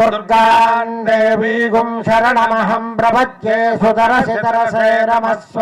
दुर्गान् गुम शरणमहम प्रपद्ये सुतरसि तरसे नमस्व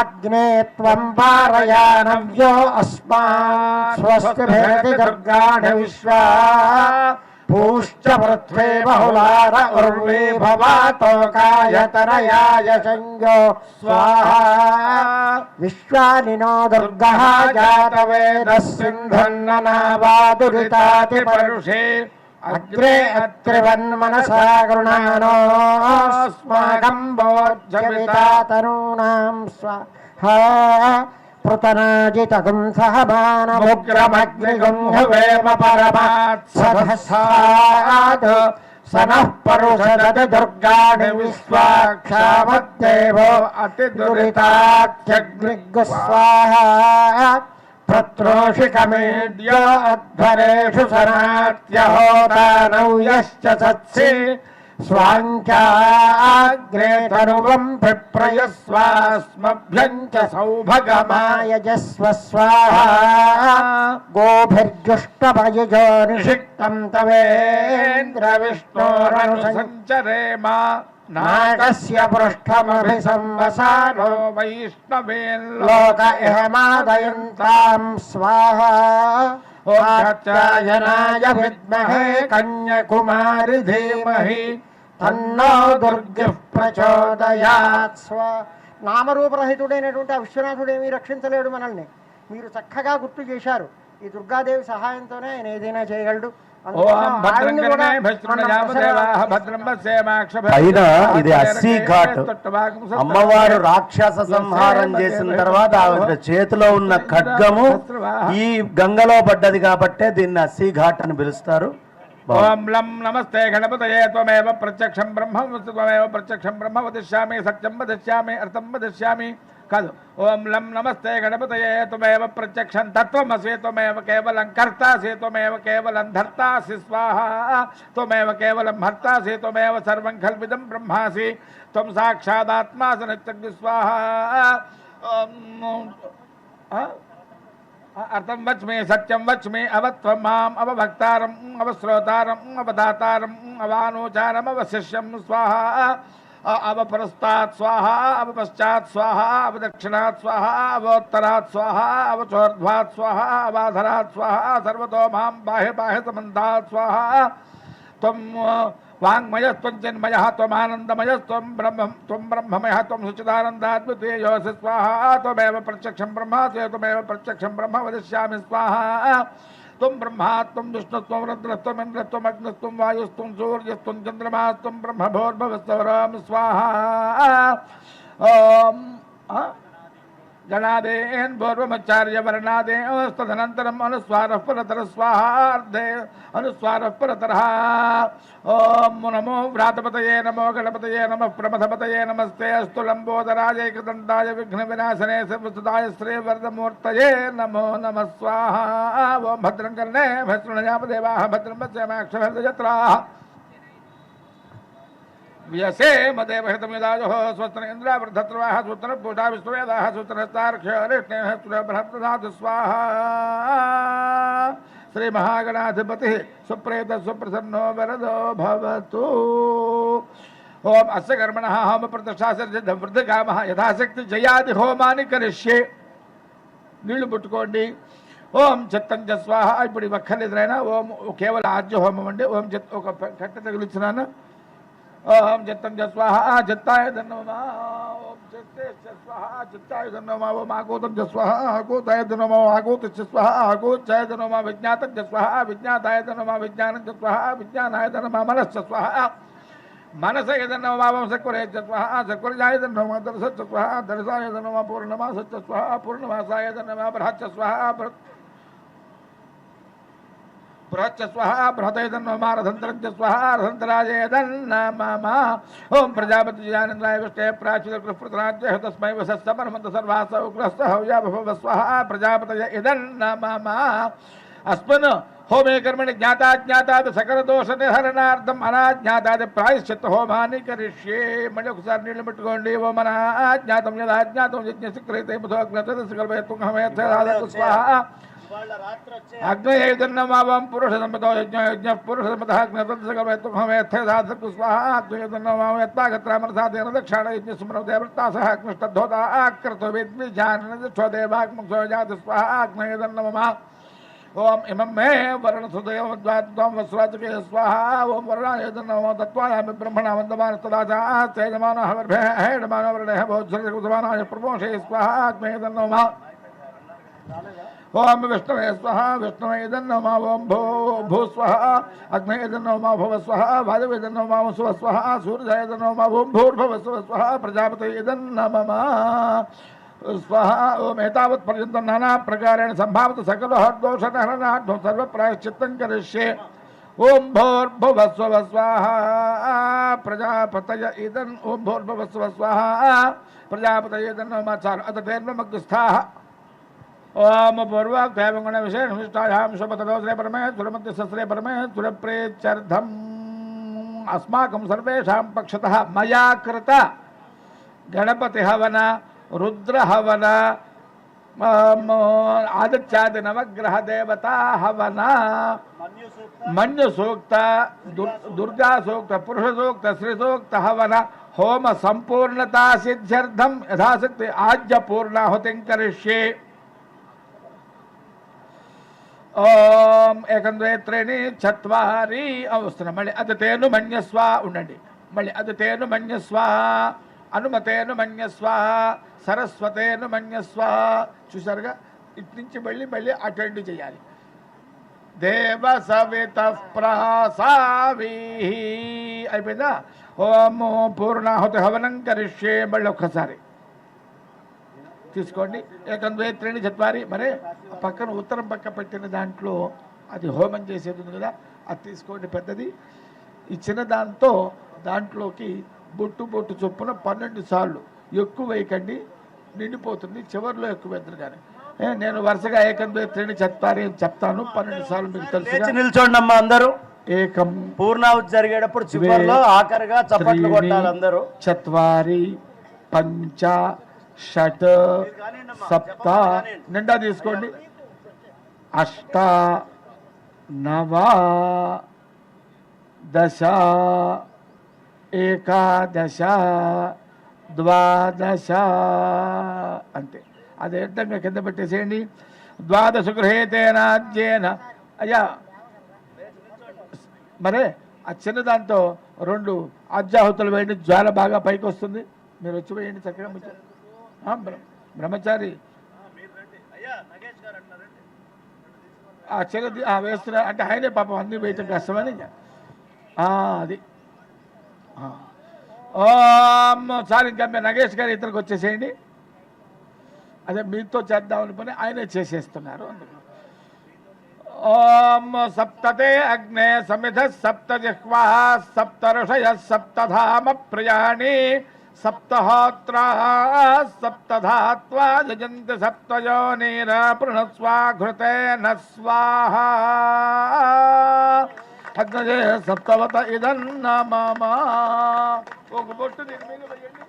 अग्ने त्वम् पारयानव्यो अस्मान् स्वस्ति भेदि दुर्गाणि विश्वा। भूश्च पृथ्वे बहुलार उर्वे भवातो कायतनयाय शङ्गो स्वाहा। विश्वानि नो दुर्गः जातवेदः सिन्धन्ननावादुरितातिपरुषे అత్రివన్మనసా గృణానోస్మాకం బోధ్యమితాతనూనాం స్వాహా పృతనాజితగుం సహమానముగ్రమగ్నిగుం హవేమ పరమాత్సహసాద్ సనః పరుషదతి దుర్గాణి విశ్వాక్షామద్దేవో అతిదురితాఖ్యగ్నిగ్గు స్వాహా పత్రోషికమేడ్యో అధ్వరేషు సనాత్యహోతానౌ యశ్చ సత్సి స్వాంచాగ్రే తనువం పిప్రయస్వాస్మభ్యం చ సౌభగమాయజస్వ స్వాహా గోభిర్జుష్టమయుజో నిషిక్తం పృష్ఠమభి సంవసానో వైష్ణవేల్లో. లోక ఇహమాదయంతాం స్వాహా. ఓచాయనాయ విద్మహే కన్యకుమారి ధీమహి. తన్నో దుర్గి ప్రచోదయాత్. స్వ. నామరూపరహితుడైనటువంటి ఆ విశ్వనాథుడు ఏమీ రక్షించలేడు మనల్ని. మీరు చక్కగా గుర్తు చేశారు. ఈ దుర్గాదేవి సహాయంతోనే ఆయన ఏదైనా చేయగలడు. పైన ఇది అస్సీ ఘాట్. అమ్మవారు రాక్షస సంహారం చేసిన తర్వాత ఆవిడ చేతిలో ఉన్న ఖడ్గము ఈ గంగలో పడ్డది కాబట్టే దీన్ని అస్సీ ఘాట్ అని పిలుస్తారు. బాగుంది. ఓం లం నమస్తే గణపతయే త్వమేవ ప్రత్యక్షం బ్రహ్మ త్వమేవ ప్రత్యక్షం బ్రహ్మ వదిష్యామి సత్యం వదిష్యామి అర్థం వదిష్యామి. కాదు. ఓం లం నమస్తే గణపతయే త్వమేవ ప్రత్యక్షం తత్వమసి త్వమేవ కేవలం కర్తాసి త్వమేవ కేవలం ధర్తాసి స్వాహ. త్వమేవ కేవలం హర్తాసి త్వమేవ సర్వం కల్పితం బ్రహ్మాసి. త్వం సాక్షాదాత్మాసి నిత్యగ్ని స్వాహ. అర్థం వచ్మి సత్యం వచ్మి అవత్వం మాం అవభక్తారం అవశ్రోతారం అవదాతారం అవానోచారం అవశిష్యం స్వాహ. अब परस्तात् स्वाहा अब पश्चात स्वाहा अब दक्षिणात् स्वाहा अब उत्तरात् स्वाहा अब चौर्ध्वात् स्वाहा अब आधरात् स्वाहा सर्वतो माम बाह्य बाह्य समन्धात् स्वाहा। तुम वाङ्मयः त्वं चिन्मयः त्वमानन्दमयः ब्रह्म त्वं ब्रह्ममयः, त्वं सुचिदानन्दात्मतेजोऽसि स्वाहा। तमेव प्रत्यक्षं ब्रह्म, त्वमेव प्रत्यक्षं ब्रह्म, वदिष्यामि स्वाहा। त्वं ब्रह्मा त्वं विष्णुत्वं रुद्रस्त्वम् इन्द्रस्त्वम् अग्निस्त्वं वायुस्त्वं सूर्यस्त्वं चन्द्रमास्त्वं ब्रह्मभोर्भवस्वराम स्वाहा ॐ आ? जनादेन पूर्वमचार्य वर्णादे तदनन्तरम् अनुस्वारः परतरः स्वाहार्धे, अनुस्वारः परतरः। ॐ नमो व्रातपतये नमो गणपतये नमः प्रमथपतये नमस्ते। अस्तु लम्बोदराय एकदन्ताय विघ्नविनाशने सर्वसुदाय श्रीवरदमूर्तये नमो नमः। स्वाहा। ॐ भद्रं कर्णे भस्मणयामदेवाः भद्रं पश्यमाक्षभद्रजत्राः व्यसे मदेव हितमिदाजोः स्वस्त्र इन्द्रावृद्धत्वाः सूत्र पूषा विश्ववेदाः सूत्रस्तार्क्ष्यरिष्णेः सुरबृहत्प्रदातु स्वाहा श्रीमहागणाधिपतिः सुप्रेत सुप्रसन्नो वरदो भवतु ओम अस्य कर्मणः होम प्रतिष्ठासिद्धवृद्धकामः యథాశక్తి జయాది హోమాన్ని కరిష్యే నీళ్లు పుట్టుకోండి ఓం చిత్తం చ స్వాహ ఇప్పుడు ఇవి అక్కర్లేదురైనా ఓం కేవలం ఆద్య హోమం అండి ఓం చిత్ ఒక కట్ట తగిలించినాను ఓం చిత్తం చ స్వాహ చిత్తాయ ధన్నమా ఓం చిత్తే చ స్వాహ చిత్తాయ ధన్నమా ఓం ఆకూతం చ ఆకూతాయ ధన్నమా ఆకూత చ స్వాహ ఆకూతాయ విజ్ఞాతం చ విజ్ఞాతాయ ధన్నమా విజ్ఞానం చ విజ్ఞానాయ ధన్నమా మనశ్చ స్వాహ మనస యదన్నో భావం సక్వరే స్వాహ సక్వరజాయ దన్నమా దర్శ బృహచ్చ స్వాహ బృహచ్చ స్వహ బృహతైదన్నో స్వహ రథంతరాజేదన్న ఓం ప్రజాపతి జానందాయ విష్ణే ప్రాచుర కృపృతరాజ్య తస్మై వసస్తమనమంత సర్వాస స్వహ ప్రజాపతయ ఇదన్న మమ అస్మిన్ హోమే కర్మణి జ్ఞాతాజ్ఞాతాది సకల దోష నిహరణార్థం అనాజ్ఞాతాది ప్రాయశ్చిత్త హోమాన్ని కరిష్యే. మళ్ళీ ఒకసారి నీళ్ళు పెట్టుకోండి. ఓ మన అజ్ఞాతం యజ్ఞశక్రైతే ముఖోగ్రతస్కల్పయత్తుహమేత్సాధకు స్వాహ అగ్నయైదన్నమావం పురుష సంపదో యజ్ఞ యజ్ఞ పురుష సంపద అగ్నతస్కల్పయత్తుహమేత్సాధకు స్వాహ అగ్నయైదన్నమావం యత్తాగత్రామనసాదేన దక్షాణ యజ్ఞ సుమృదేవృత్తాసహ అగ్నిష్టధోత ఆకృతో విద్విజానన ఛోదేవాగ్ముఖో జాతి స్వాహ అగ్నయైదన్నమమా ఓం ఇమం మే వరుణసుదయోద్వాత్వం వస్వాచకే స్వాహ ఓం వరుణాయతన్నమో తత్వాయామి బ్రహ్మణ వందమాన తదాచ తేజమాన హవర్భే హేడమాన వరుణే భోజ్జలకుతమానాయ ప్రమోషే స్వాహ అగ్నేదన్నమా ఓం విష్ణవే స్వహ విష్ణవేదన్నమా ఓం భూ భూ స్వహ అగ్నేదన్నమా భవ స్వహ వాదవేదన్నమా సువ స్వహ సూర్యదన్నమా ఓం భూర్భవ సువ స్వహ ప్రజాపతేదన్నమమా స్వహ ఓం ఏతావత్ పర్యంతం నానా ప్రకారేణ సంభావిత సకల దోష నహరణార్థం సర్వ ప్రాయశ్చిత్తం కరిష్యే ఓం భోర్భువ స్వ స్వాహ ప్రజాపతయ ఇదన్ ఓం భోర్భువ స్వ ओम पूर्वाक्षण विशेषायां शुभतदोसरे परमे सुरमतिसस्रे परमे सुरप्रेत्यर्थम् अस्माकं सर्वेषां पक्षतः मया कृत रुद्र रुद्रहवन आदित्यादि नवग्रह देवता हवन मन्यु सूक्त दुर्गा सूक्त पुरुष सूक्त श्री सूक्त हवन होम संपूर्णता सिद्ध्यर्थम यथाशक्ति आज्य पूर्णाहुति करिष्ये। ఓం ఏకం ద్వే చత్వారి వస్తున్నాం మళ్ళీ అది తేను మన్యస్వ ఉండండి. మళ్ళీ అది తేను మన్యస్వ అనుమతేను మన్యస్వ సరస్వతేను మన్యస్వ. చూసారుగా ఇటు నుంచి మళ్ళీ మళ్ళీ అటెండ్ చేయాలి. దేవ సవిత ప్రాసావి అయిపోయిందా? ఓం పూర్ణాహుతి హవనం కరిష్యే మళ్ళీ ఒక్కసారి తీసుకోండి. ఏకం ద్వే త్రీణి చత్వారి. మరి పక్కన ఉత్తరం పక్క పెట్టిన దాంట్లో అది హోమం చేసేది ఉంది కదా అది తీసుకోండి పెద్దది. ఈ చిన్న దాంతో దాంట్లోకి బొట్టు బొట్టు చొప్పున పన్నెండు సార్లు ఎక్కువ వేయకండి నిండిపోతుంది చివరిలో ఎక్కువ వేద్దరు కానీ. నేను వరుసగా ఏకం త్రీణి చత్వారి అని చెప్తాను పన్నెండు సార్లు మీకు తెలుసు నిల్చోండి అమ్మా అందరూ. ఏకం పూర్ణావతి జరిగేటప్పుడు చివరిలో ఆఖరిగా చప్పట్లు కొట్టాలి అందరూ. చత్వారి పంచ షట్ సప్త నిండా తీసుకోండి. అష్ట నవ దశ ఏకాదశ ద్వాదశ అంతే. అదే విధంగా కింద పెట్టేసేయండి. ద్వాదశ గృహేతేనాజ్యేన అయ్యా మరే ఆ చిన్న దాంతో రెండు అజ్జాహుతులు వేయండి. జ్వాల బాగా పైకి వస్తుంది. మీరు వచ్చి వేయండి చక్కగా. బ్రహ్మచారి. ఆ చిన్నది వేస్తున్నా అంటే ఆయనే పాపం అన్ని వేయటం కష్టమని అది. ఓం సార్ ఇంకా మీరు నగేష్ గారు ఇద్దరికి వచ్చేసేయండి. అదే మీతో చేద్దామని పని ఆయనే చేసేస్తున్నారు అందుకు. ఓం సప్తతే అగ్నే సమిధ సప్త జిహ్వా సప్త ఋషయ సప్తధామ ప్రయాణి సప్తహోత్రా సప్తధాత్వా జజంతి సప్తయోనీర పృణస్వాఘృతేన స్వాహ అగ్నజే సప్తవత ఇదన్న మమ ఒక బొట్టు దీని మీద వేయండి